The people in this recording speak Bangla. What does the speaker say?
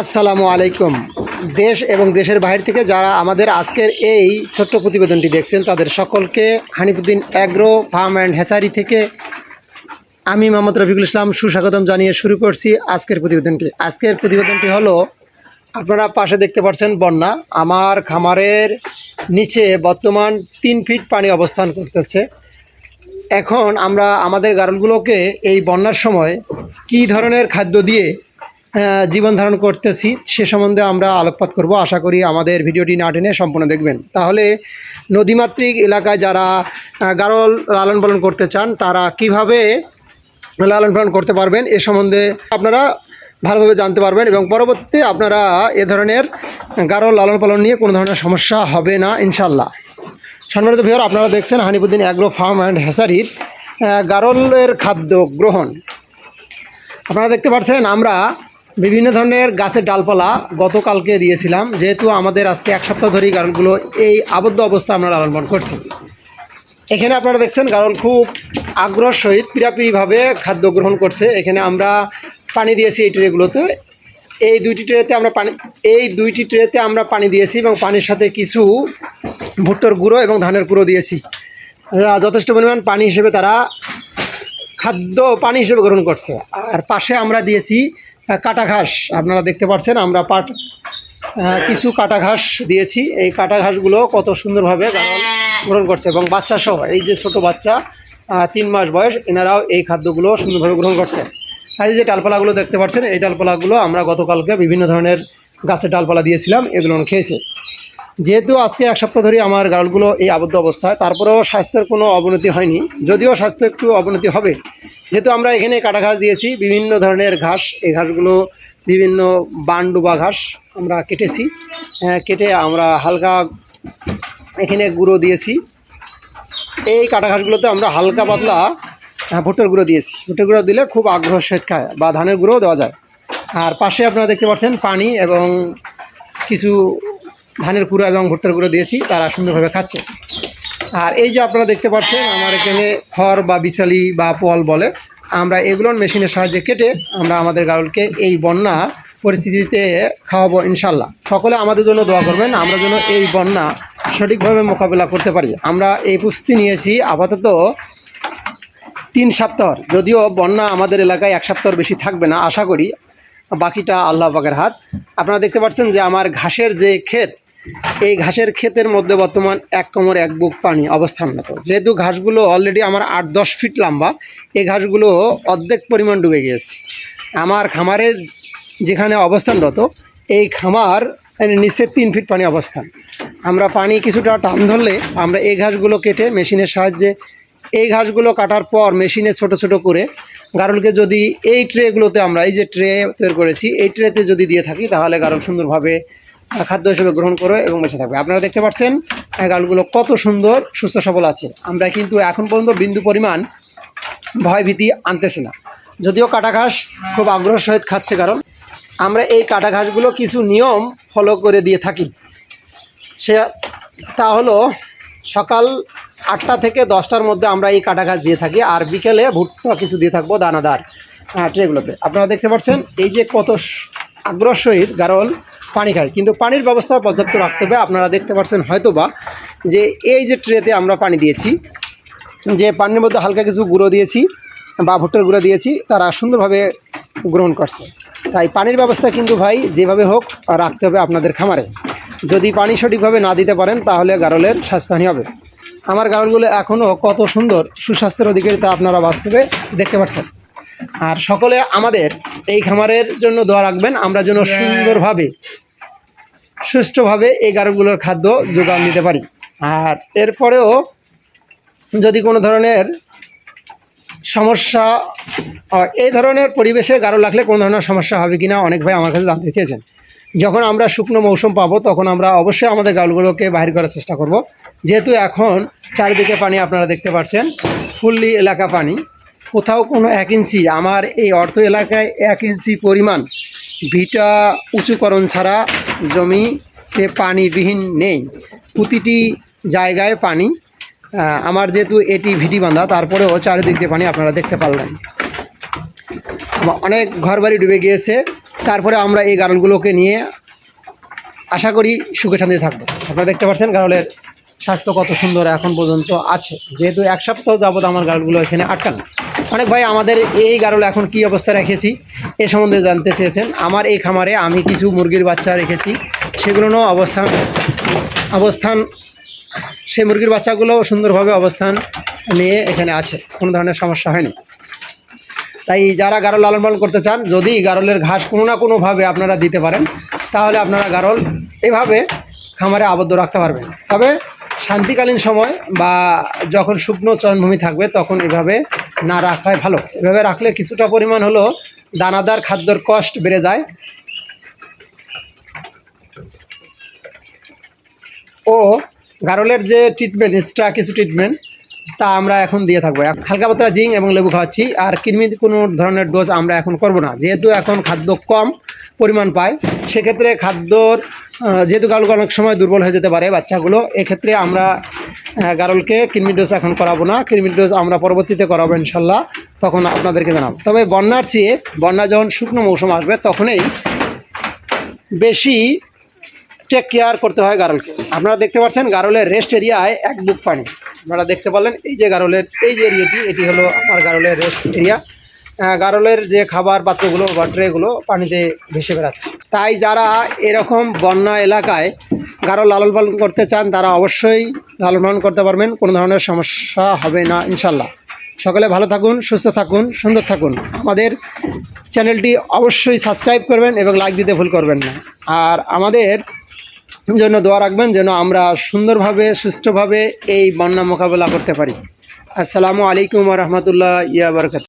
আসসালামু আলাইকুম। দেশ এবং দেশের বাইরে থেকে যারা আমাদের আজকের এই ছোট্ট প্রতিবেদনটি দেখছেন, তাদের সকলকে Hanifuddin agro farm and hatchery থেকে আমি মোহাম্মদ রফিকুল ইসলাম সুস্বাগতম জানিয়ে শুরু করছি আজকের প্রতিবেদনটি। আজকের প্রতিবেদনটি হলো, আপনারা পাশে দেখতে পাচ্ছেন বন্যা। আমার খামারের নিচে বর্তমান তিন ফিট পানি অবস্থান করতেছে। এখন আমরা আমাদের গারলগুলোকে এই বন্যার সময় কি ধরনের খাদ্য দিয়ে জীবন ধারণ করতেছি, সে সম্বন্ধে আমরা আলোকপাত করব। আশা করি আমাদের ভিডিওটি না টেনে সম্পূর্ণ দেখবেন। তাহলে নদীমাতৃক এলাকায় যারা গারল লালন পালন করতে চান, তারা কীভাবে লালন পালন করতে পারবেন, এ সম্বন্ধে আপনারা ভালোভাবে জানতে পারবেন এবং পরবর্তীতে আপনারা এ ধরনের গারল লালন পালন নিয়ে কোনো ধরনের সমস্যা হবে না ইনশাল্লাহ সম্মানিত ভিওর আপনারা দেখছেন হানিপুদ্দিন অ্যাগ্রো ফার্ম অ্যান্ড হ্যাসারির গারলের খাদ্য গ্রহণ। আপনারা দেখতে পাচ্ছেন আমরা বিভিন্ন ধরনের গাছের ডালপালা গতকালকে দিয়েছিলাম, যেহেতু আমাদের আজকে এক সপ্তাহ ধরেই গারলগুলো এই আবদ্ধ অবস্থা আমরা লালন পালন করছি। এখানে আপনারা দেখছেন গারল খুব আগ্রহ সহিত পিরাপিরিভাবে খাদ্য গ্রহণ করছে। এখানে আমরা পানি দিয়েছি এই ট্রেগুলোতে। এই দুইটি ট্রেতে আমরা পানি, এই দুইটি ট্রেতে আমরা পানি দিয়েছি এবং পানির সাথে কিছু ভুট্টোর গুঁড়ো এবং ধানের গুঁড়ো দিয়েছি। যথেষ্ট পরিমাণ পানি হিসেবে তারা খাদ্য পানি হিসেবে গ্রহণ করছে। আর পাশে আমরা দিয়েছি কাটা ঘাস আপনারা দেখতে পাচ্ছেন, আমরা পাট কিছু কাটা ঘাস দিয়েছি। এই কাটা ঘাসগুলো কত সুন্দরভাবে গ্রহণ করছে এবং বাচ্চা সহ এই যে ছোট বাচ্চা তিন মাস বয়স, এনারাও এই খাদ্যগুলো সুন্দরভাবে গ্রহণ করছে। আর এই যে ডালপালাগুলো দেখতে পাচ্ছেন, এই ডালপালাগুলো আমরা গতকালকে বিভিন্ন ধরনের গাছের ডালপালা দিয়েছিলাম, এগুলো খেয়েছে। যেহেতু আজকে এক সপ্তাহ ধরে আমার গাড়লগুলো এই আবদ্ধ অবস্থায় তারপরেও স্বাস্থ্যের কোনো অবনতি হয়নি। যদিও স্বাস্থ্য একটু অবনতি হবে। যেহেতু আমরা এখানে কাটা ঘাস দিয়েছি বিভিন্ন ধরনের ঘাস এই ঘাসগুলো বিভিন্ন বানডুবা ঘাস আমরা কেটেছি। আহ, কেটে আমরা হালকা এখানে গুঁড়ো দিয়েছি। এই কাটা ঘাসগুলোতে আমরা হালকা পাতলা আহ, ভুট্টার গুঁড়ো দিয়েছি। ভুট্টার গুঁড়ো দিলে খুব আগ্রহ সহিত খায় বা ধানের গুঁড়োও দেওয়া যায়। আর পাশে আপনারা দেখতে পাচ্ছেন পানি এবং কিছু ধানের কুড়ো এবং ভুট্টার গুঁড়ো দিয়েছি, তারা সুন্দরভাবে খাচ্ছে। আর এই যে আপনারা দেখতে পাচ্ছেন, আমার এখানে খড় বা বিশালি বা পল বলে, আমরা এগুলোর মেশিনের সাহায্যে কেটে আমরা আমাদের গাড়লকে এই বন্যা পরিস্থিতিতে খাওয়াবো ইনশাল্লাহ। সকলে আমাদের জন্য দোয়া করবেন, আমরা যেন এই বন্যা সঠিকভাবে মোকাবেলা করতে পারি। আমরা এই প্রস্তুতি নিয়েছি আপাতত তিন সপ্তাহ, যদিও বন্যা আমাদের এলাকায় এক সপ্তাহর বেশি থাকবে না, আশা করি। বাকিটা আল্লাহ পাকের হাত। আপনারা দেখতে পাচ্ছেন যে আমার ঘাসের যে ক্ষেত এই ঘাসের ক্ষেতের মধ্যে বর্তমান এক কোমর, এক বুক পানি অবস্থানরত। যেহেতু ঘাসগুলো অলরেডি আমার আট, দশ ফিট লম্বা, এই ঘাসগুলো অর্ধেক পরিমাণ ডুবে গিয়েছে। আমার খামারের যেখানে অবস্থানরত, এই খামার নিচে তিন ফিট পানি অবস্থান। আমরা পানি কিছুটা টান ধরলে আমরা এই ঘাসগুলো কেটে মেশিনের সাহায্যে এই ঘাসগুলো কাটার পর মেশিনে ছোট ছোট করে গারলকে যদি এই ট্রেগুলোতে আমরা, এই যে ট্রে তৈরি করেছি, এই ট্রেতে যদি দিয়ে থাকি, তাহলে গারল সুন্দরভাবে খাদ্য হিসেবে গ্রহণ করে এবং বেঁচে থাকবে। আপনারা দেখতে পাচ্ছেন আহ, গারলগুলো কত সুন্দর সুস্থ সবল আছে। আমরা কিন্তু এখন পর্যন্ত বিন্দু পরিমাণ ভয়ভীতি আনতেছি না। যদিও কাটা ঘাস খুব আগ্রহ সহিত খাচ্ছে কারণ আমরা এই কাটা ঘাসগুলো কিছু নিয়ম ফলো করে দিয়ে থাকি। সে তা হলো সকাল আটটা থেকে দশটার মধ্যে আমরা এই কাটা ঘাস দিয়ে থাকি আর বিকেলে ভুট্টা কিছু দিয়ে থাকব দানাদার ট্রেগুলোতে। আপনারা দেখতে পাচ্ছেন এই যে কত আগ্রহ সহিত গারল পানি খায়। কিন্তু পানির ব্যবস্থা পর্যাপ্ত রাখতে হবে। আপনারা দেখতে পাচ্ছেন হয়তো বা যে এই যে ট্রেতে আমরা পানি দিয়েছি যে পানির মধ্যে হালকা কিছু গুঁড়ো দিয়েছি বা ভুট্টার গুঁড়ো দিয়েছি তারা সুন্দরভাবে গ্রহণ করছে। তাই পানির ব্যবস্থা কিন্তু ভাই যেভাবে হোক রাখতে হবে আপনাদের খামারে। যদি পানি সঠিকভাবে না দিতে পারেন তাহলে গারলের স্বাস্থ্যহানি হবে। আমার গারলগুলো এখনও কত সুন্দর সুস্বাস্থ্যের অধিকারী তা আপনারা বাস্তবে দেখতে পাচ্ছেন। আর সকলে আমাদের এই খামারের জন্য দোয়া রাখবেন। আমরা যেন সুন্দরভাবে সুষ্ঠুভাবে এই গারলগুলোর খাদ্য যোগান দিতে পারি। আর এরপরেও যদি কোনো ধরনের সমস্যা এই ধরনের পরিবেশে গাঢ় লাগলে কোনো ধরনের সমস্যা হবে কিনা অনেক ভাই আমার কাছে জানতে চেয়েছেন। যখন আমরা শুকনো মৌসুম পাবো, তখন আমরা অবশ্যই আমাদের গালগুলোকে বাহির করার চেষ্টা করব। যেহেতু এখন চারিদিকে পানি আপনারা দেখতে পাচ্ছেন, ফুললি এলাকা পানি। কোথাও কোনো এক ইঞ্চি, আমার এই অর্থ এলাকায় এক ইঞ্চি পরিমাণ ভিটা উঁচুকরণ ছাড়া জমিতে পানিবিহীন নেই। প্রতিটি জায়গায় পানি। আমার যেহেতু এটি ভিটি বাঁধা, তারপরেও চারিদিক দিয়ে পানি আপনারা দেখতে পারলেন। অনেক ঘরবাড়ি ডুবে গিয়েছে। তারপরে আমরা এই গারলগুলোকে নিয়ে আশা করি সুখে শান্তি থাকব। আপনারা দেখতে পাচ্ছেন গারলের স্বাস্থ্য কত সুন্দর এখন পর্যন্ত আছে। যেহেতু এক সপ্তাহ যাবত আমার গারলগুলো এখানে আটকানো। অনেক ভাই, আমাদের এই গারল এখন কি অবস্থা রেখেছি এ সম্বন্ধে জানতে চেয়েছেন। আমার এই খামারে আমি কিছু মুরগির বাচ্চা রেখেছি। সেগুলোরও অবস্থান অবস্থান সেই মুরগির বাচ্চাগুলো সুন্দরভাবে অবস্থান নিয়ে এখানে আছে। কোনো ধরনের সমস্যা হয়নি। তাই যারা গারল লালন পালন করতে চান, যদি গারলের ঘাস কোনো না কোনোভাবে আপনারা দিতে পারেন, তাহলে আপনারা গারল এভাবে খামারে আবদ্ধ রাখতে পারবেন। তবে শান্তিকালীন সময় বা যখন শুকনো চরণভূমি থাকবে তখন এভাবে না রাখাই ভালো। এভাবে রাখলে কিছুটা পরিমাণ হলো দানাদার খাদ্যর কষ্ট বেড়ে যায়। ও, গারলের যে ট্রিটমেন্ট এক্সট্রা কিছু ট্রিটমেন্ট তা আমরা এখন দিয়ে থাকব। হালকা পাতলা জিং এবং লেবু খাওয়াচ্ছি। আর কৃমির কোনো ধরনের ডোজ আমরা এখন করব না। যেহেতু এখন খাদ্য কম পরিমাণ পায়, সেক্ষেত্রে খাদ্যর যেহেতু গারুল অনেক সময় দুর্বল হয়ে যেতে পারে বাচ্চাগুলো, এক্ষেত্রে আমরা গারলকে কৃমি ডোজ এখন করাবো না। কৃমি ডোজ আমরা পরবর্তীতে করাবো ইনশাল্লাহ। তখন আপনাদেরকে জানাব। তবে বন্যার চেয়ে বন্যা যখন শুকনো মৌসুম আসবে, তখনই বেশি টেক কেয়ার করতে হয় গারলকে। আপনারা দেখতে পাচ্ছেন গারলের রেস্ট এরিয়ায় এক বুক পানি। আপনারা দেখতে পারলেন, এই যে গারলের, এই যে এরিয়াটি, এটি হলো আমার গারলের রেস্ট এরিয়া গারলের যে খাবার পাত্রগুলো বা ট্রেগুলো পানিতে ভেসে বেড়াচ্ছে। তাই যারা এরকম বন্যা এলাকায় গারল লালন পালন করতে চান, তারা অবশ্যই লালন পালন করতে পারবেন, কোনো ধরনের সমস্যা হবে না ইনশাল্লাহ সকলে ভালো থাকুন, সুস্থ থাকুন, সুন্দর থাকুন। আমাদের চ্যানেলটি অবশ্যই সাবস্ক্রাইব করবেন এবং লাইক দিতে ভুল করবেন না। আর আমাদের জন্য দোয়া রাখবেন যেন আমরা সুন্দরভাবে, সুষ্ঠুভাবে এই বন্যা মোকাবেলা করতে পারি। আসসালামু আলাইকুম রহমতুল্লাহ ইয়া বরকত